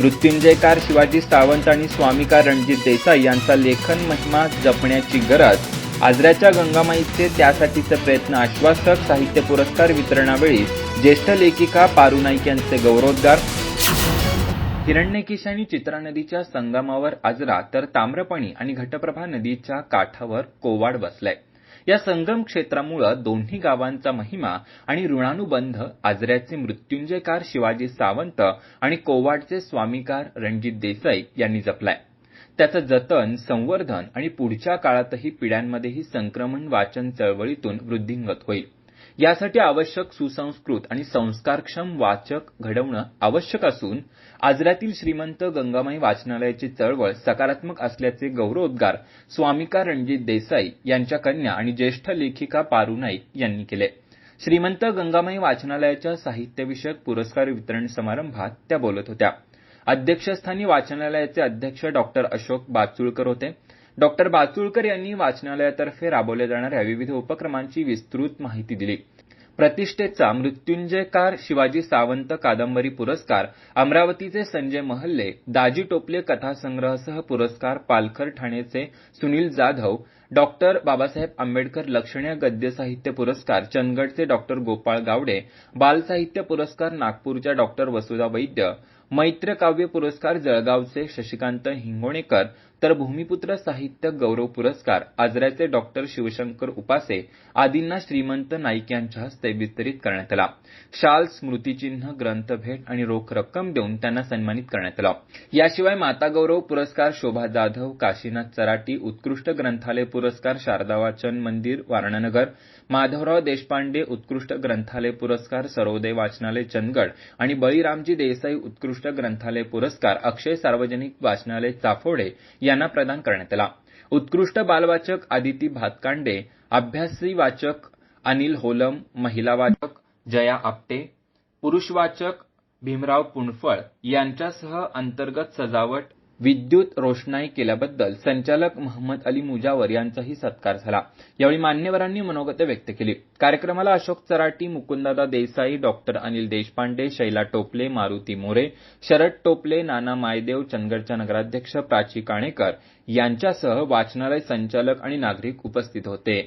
मृत्युंजयकार शिवाजी सावंत आणि स्वामिकार रणजित देसाई यांचा लेखन महिमा जपण्याची गरज आजऱ्याच्या गंगामाईचे त्यासाठीचे प्रयत्न आश्वासक साहित्य पुरस्कार वितरणावेळी ज्येष्ठ लेखिका पारू नाईक यांचे गौरवोद्गार. हिरण्यकेश आणि चित्रा नदीच्या संगमावर आजरा तर ताम्रपणी आणि घटप्रभा नदीच्या काठावर कोवाड बसलाय. या संगम क्षेत्रामुळे दोन्ही गावांचा महिमा आणि ऋणानुबंध आजऱ्याचे मृत्युंजयकार शिवाजी सावंत आणि कोवाडचे स्वामीकार रणजित देसाई यांनी जपलाय. त्याचं जतन संवर्धन आणि पुढच्या काळातही पिढ्यांमध्येही संक्रमण वाचन चळवळीतून वृद्धिंगत होईल. यासाठी आवश्यक सुसंस्कृत आणि संस्कारक्षम वाचक घडवणं आवश्यक असून आजऱ्यातील श्रीमंत गंगामाई वाचनालयाची चळवळ सकारात्मक असल्याचे गौरवोद्गार स्वामिका रणजित देसाई यांच्या कन्या आणि ज्येष्ठ लेखिका पारू नाईक यांनी केले. श्रीमंत गंगामाई वाचनालयाच्या साहित्यविषयक पुरस्कार वितरण समारंभात त्या बोलत होत्या. अध्यक्षस्थानी वाचनालयाचे अध्यक्ष डॉक्टर अशोक बाचुळकर होते. डॉक्टर बाचुळकर यांनी वाचनालयातर्फे राबवल्या जाणाऱ्या विविध उपक्रमांची विस्तृत माहिती दिली. प्रतिष्ठेचा मृत्युंजयकार शिवाजी सावंत कादंबरी पुरस्कार अमरावतीचे संजय महल्ले दाजी टोपले कथासंग्रहसह पुरस्कार पालघर ठाणेचे सुनील जाधव डॉक्टर बाबासाहेब आंबेडकर लक्षणीय गद्य साहित्य पुरस्कार चंदगडचे डॉक्टर गोपाळ गावडे बालसाहित्य पुरस्कार नागपूरच्या डॉक्टर वसुधा वैद्य मैत्र काव्य पुरस्कार जळगावचे शशिकांत हिंगोणेकर तर भूमिपुत्र साहित्य गौरव पुरस्कार आजऱ्याचे डॉक्टर शिवशंकर उपासे आदींना श्रीमंत नाईक यांच्या हस्ते वितरित करण्यात आला. शाल स्मृतिचिन्ह ग्रंथभेट आणि रोख रक्कम देऊन त्यांना सन्मानित करण्यात आलं. याशिवाय माता गौरव पुरस्कार शोभा जाधव काशीनाथ चराटी उत्कृष्ट ग्रंथालय पुरस्कार शारदा वाचन मंदिर वारणनगर माधवराव देशपांडे उत्कृष्ट ग्रंथालय पुरस्कार सरोदय वाचनालय चंदगड आणि बळीरामजी देसाई उत्कृष्ट ग्रंथालय पुरस्कार अक्षय सार्वजनिक वाचनालय चाफोडे यांना प्रदान करण्यात आला. उत्कृष्ट बालवाचक आदिती भातकांडे अभ्यासी वाचक अनिल होलम महिला वाचक जया आपटे पुरुष वाचक भीमराव पुणफळ यांच्यासह अंतर्गत सजावट विद्युत रोषणाई केल्याबद्दल संचालक महम्मद अली मुजावर यांचाही सत्कार झाला. यावेळी मान्यवरांनी मनोगत व्यक्त केली. कार्यक्रमाला अशोक चराटी मुकुंदादा देसाई डॉक्टर अनिल देशपांडे शैला टोपले मारुती मोरे शरद टोपले नाना मायदेव चंदगडच्या नगराध्यक्ष प्राची काणेकर यांच्यासह वाचनालय संचालक आणि नागरिक उपस्थित होते.